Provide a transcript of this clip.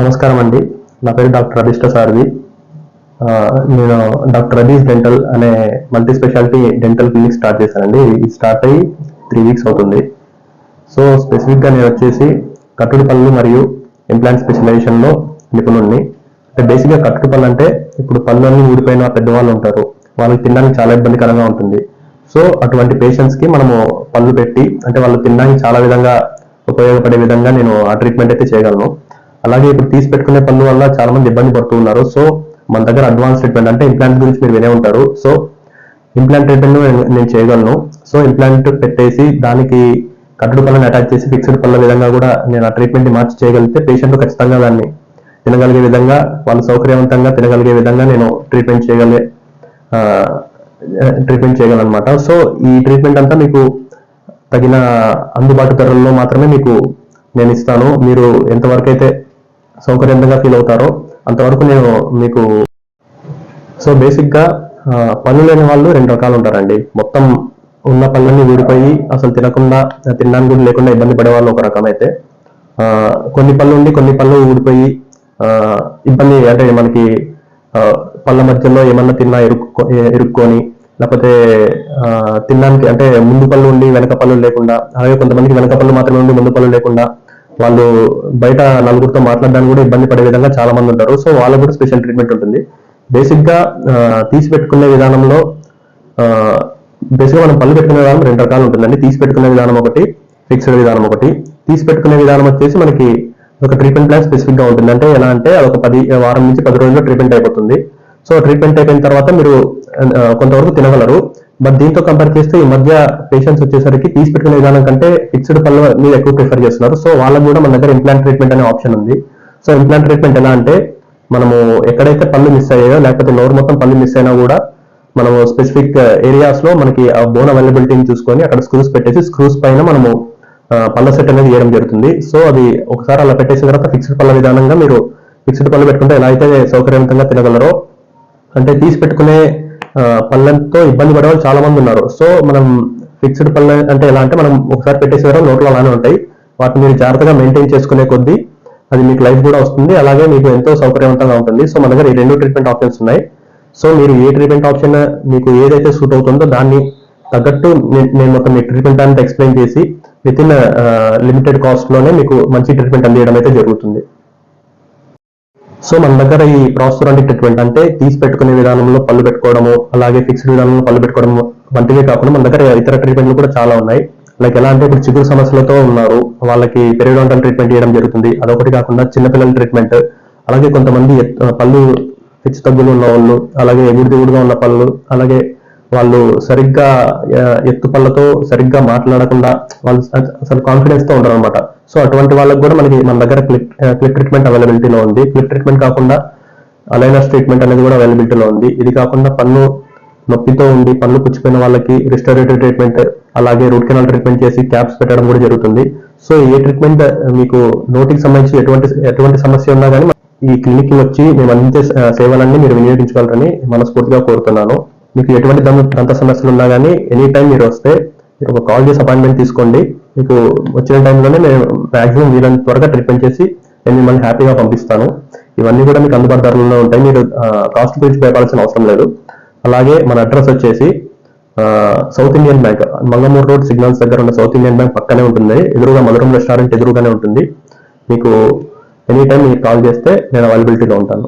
నమస్కారం అండి నా పేరు డాక్టర్ అభిష్ట సారథి నేను డాక్టర్ అదీస్ డెంటల్ అనే multi speciality dental clinic start చేశానండి. ఇది స్టార్ట్ అయ్యి త్రీ వీక్స్ అవుతుంది. సో స్పెసిఫిక్గా నేను వచ్చేసి కట్టుడు పళ్ళు మరియు ఇంప్లాంట్ స్పెషలైజేషన్లో నిపుణుడిని అంటే బేసిక్గా కట్టుడు పళ్ళు అంటే ఇప్పుడు పళ్ళు అన్ని ఊడిపోయిన పెద్దవాళ్ళు ఉంటారు. వాళ్ళకి తినడానికి చాలా ఇబ్బందికరంగా ఉంటుంది. సో అటువంటి పేషెంట్స్కి మనము పళ్ళు పెట్టి అంటే వాళ్ళు తినడానికి చాలా విధంగా ఉపయోగపడే విధంగా నేను ఆ ట్రీట్మెంట్ అయితే చేయగలను. అలాగే ఇప్పుడు తీసి పెట్టుకునే పనుల వల్ల చాలా మంది ఇబ్బంది పడుతూ ఉన్నారు. సో మన దగ్గర అడ్వాన్స్ ట్రీట్మెంట్ అంటే ఇంప్లాంట్ గురించి మీరు వినే ఉంటారు. సో ఇంప్లాంట్ ట్రీట్మెంట్ నేను చేయగలను. సో ఇంప్లాంట్ పెట్టేసి దానికి కట్టుడు పళ్ళని అటాచ్ చేసి ఫిక్స్డ్ పళ్ళ విధంగా కూడా నేను ఆ ట్రీట్మెంట్ మార్చి చేయగలిగితే పేషెంట్ ఖచ్చితంగా దాన్ని తినగలిగే విధంగా వాళ్ళు సౌకర్యవంతంగా తినగలిగే విధంగా నేను ట్రీట్మెంట్ చేయగలిగే ట్రీట్మెంట్ చేయగలనమాట సో ఈ ట్రీట్మెంట్ అంతా మీకు తగిన అందుబాటు ధరల్లో మాత్రమే మీకు నేను ఇస్తాను. మీరు ఎంతవరకు అయితే సౌకర్యంగా ఫీల్ అవుతారో అంతవరకు నేను మీకు సో బేసిక్గా పనులు లేని వాళ్ళు రెండు రకాలు ఉంటారండి. మొత్తం ఉన్న పనులన్నీ ఊడిపోయి అసలు తినకుండా తినడానికి కూడా లేకుండా ఇబ్బంది పడే వాళ్ళు ఒక రకం అయితే. కొన్ని పళ్ళు ఉండి కొన్ని పళ్ళు ఊడిపోయి ఇబ్బంది అంటే మనకి పళ్ళ మధ్యలో ఏమన్నా తిన్నా ఇరుక్కో ఇరుక్కొని లేకపోతే తినడానికి అంటే ముందు పళ్ళు ఉండి వెనక పళ్ళు లేకుండా అలాగే కొంతమందికి వెనక పళ్ళు మాత్రమే ఉండి ముందు పళ్ళు లేకుండా వాళ్ళు బయట నలుగురితో మాట్లాడడానికి కూడా ఇబ్బంది పడే విధంగా చాలా మంది ఉంటారు. సో వాళ్ళకు కూడా స్పెషల్ ట్రీట్మెంట్ ఉంటుంది. బేసిక్గా విధానంలో బేసిక్గా మనం పళ్ళు పెట్టుకునే విధానం రెండు రకాలు ఉంటుందండి. తీసి పెట్టుకునే విధానం ఒకటి ఫిక్స్డ్ విధానం ఒకటి. తీసి పెట్టుకునే విధానం వచ్చేసి మనకి ఒక ట్రీట్మెంట్ ప్లాన్ స్పెసిఫిక్గా ఉంటుంది అంటే ఎలా అంటే అదొక పది వారం నుంచి పది రోజుల్లో ట్రీట్మెంట్ అయిపోతుంది. సో ట్రీట్మెంట్ అయిపోయిన తర్వాత మీరు కొంతవరకు తినగలరు. బట్ దీంతో కంపేర్ చేస్తే ఈ మధ్య పేషెంట్స్ వచ్చేసరికి తీసి పెట్టుకునే విధానం కంటే ఫిక్స్డ్ పళ్ళు మీరు ఎక్కువ ప్రిఫర్ చేస్తున్నారు. సో వాళ్ళకు కూడా మన దగ్గర ఇంప్లాంట్ ట్రీట్మెంట్ అనే ఆప్షన్ ఉంది. సో ఇంప్లాంట్ ట్రీట్మెంట్ ఎలా అంటే మనము ఎక్కడైతే పళ్ళు మిస్ అయ్యాయో లేకపోతే నోరు మొత్తం పళ్ళు మిస్ అయినా కూడా మనము స్పెసిఫిక్ ఏరియాస్లో మనకి ఆ బోన్ అవైలబిలిటీని చూసుకొని అక్కడ స్క్రూస్ పెట్టేసి స్క్రూస్ పైన మనము పళ్ళ సెట్ అనేది వేయడం జరుగుతుంది. సో అది ఒకసారి అలా పెట్టేసిన తర్వాత ఫిక్స్డ్ పళ్ళ విధానంగా మీరు ఫిక్స్డ్ పళ్ళు పెట్టుకుంటే ఎలా అయితే సౌకర్యవంతంగా తినగలరో అంటే తీసి పెట్టుకునే పళ్ళతో ఇబ్బంది పడే వాళ్ళు చాలా మంది ఉన్నారు. సో మనం ఫిక్స్డ్ పళ్ళ అంటే ఎలా అంటే మనం ఒకసారి పెట్టేసే తర్వాత నోట్లో అలానే ఉంటాయి. వాటిని మీరు జాగ్రత్తగా మెయింటైన్ చేసుకునే కొద్దీ అది మీకు లైఫ్ కూడా వస్తుంది. అలాగే మీకు ఎంతో సౌకర్యవంతంగా ఉంటుంది. సో మన దగ్గర ఈ రెండు ట్రీట్మెంట్ ఆప్షన్స్ ఉన్నాయి. సో మీరు ఏ ట్రీట్మెంట్ ఆప్షన్ మీకు ఏదైతే సూట్ అవుతుందో దాన్ని తగ్గట్టు నేను మొత్తం మీ ట్రీట్మెంట్ అంతా ఎక్స్ప్లెయిన్ చేసి విత్ ఇన్ లిమిటెడ్ కాస్ట్లోనే మీకు మంచి ట్రీట్మెంట్ అందించడం అయితే జరుగుతుంది. సో మన దగ్గర ఈ ప్రాస్టోరాంటిక్ ట్రీట్మెంట్ అంటే తీసి పెట్టుకునే విధానంలో పళ్ళు పెట్టుకోవడము అలాగే ఫిక్స్డ్ విధానంలో పళ్ళు పెట్టుకోవడం వంటివే కాకుండా మన దగ్గర ఇతర ట్రీట్మెంట్లు కూడా చాలా ఉన్నాయి. లైక్ ఎలా అంటే ఇప్పుడు చిగురు సమస్యలతో ఉన్నారు వాళ్ళకి పెరియోడాంటల్ ట్రీట్మెంట్ చేయడం జరుగుతుంది. అదొకటి కాకుండా చిన్నపిల్లల ట్రీట్మెంట్ అలాగే కొంతమంది పళ్ళు హెచ్చు తగ్గులు ఉన్న వాళ్ళు అలాగే ఎగుడు దిగుడుగా ఉన్న పళ్ళు అలాగే వాళ్ళు సరిగ్గా ఎత్తుపళ్ళతో సరిగ్గా మాట్లాడకుండా వాళ్ళు అసలు కాన్ఫిడెన్స్తో ఉండరు అనమాట సో అటువంటి వాళ్ళకి కూడా మనకి మన దగ్గర క్లిక్ క్లిక్ ట్రీట్మెంట్ అవైలబిలిటీలో ఉంది. క్లిక్ ట్రీట్మెంట్ కాకుండా అలైనర్స్ ట్రీట్మెంట్ అనేది కూడా అవైలబిలిటీలో ఉంది. ఇది కాకుండా పన్ను నొప్పితో ఉండి పన్ను పుచ్చిపోయిన వాళ్ళకి రిస్టరేటివ్ ట్రీట్మెంట్ అలాగే రూట్ కెనాల్ ట్రీట్మెంట్ చేసి క్యాప్స్ పెట్టడం కూడా జరుగుతుంది. సో ఏ ట్రీట్మెంట్ మీకు నోటికి సంబంధించి ఎటువంటి ఎటువంటి సమస్య ఉన్నా కానీ ఈ క్లినిక్కి వచ్చి మేము అందించే సేవలన్నీ మీరు వినియోగించగలరని మనస్ఫూర్తిగా కోరుతున్నాను. మీకు ఎటువంటి దమ్ము దంత సమస్యలు ఉన్నా కానీ ఎనీ టైం మీరు వస్తే మీరు ఒక కాల్ చేసి అపాయింట్మెంట్ తీసుకోండి. మీకు వచ్చిన టైంలోనే మేము మాక్సిమం వీలైనంత త్వరగా ట్రీట్మెంట్ చేసి నేను మిమ్మల్ని హ్యాపీగా పంపిస్తాను. ఇవన్నీ కూడా మీకు అందుబాటు ధరలో ఉంటాయి. మీరు కాస్ట్ గురించి భయపడాల్సిన అవసరం లేదు. అలాగే మన అడ్రస్ వచ్చేసి South Indian Bank Mangamuru road signals దగ్గర ఉన్న సౌత్ ఇండియన్ బ్యాంక్ పక్కనే ఉంటుంది. ఎదురుగా మధురం రెస్టారెంట్ ఎదురుగానే ఉంటుంది. మీకు ఎనీ టైం మీకు కాల్ చేస్తే నేను అవైలబిలిటీలో ఉంటాను.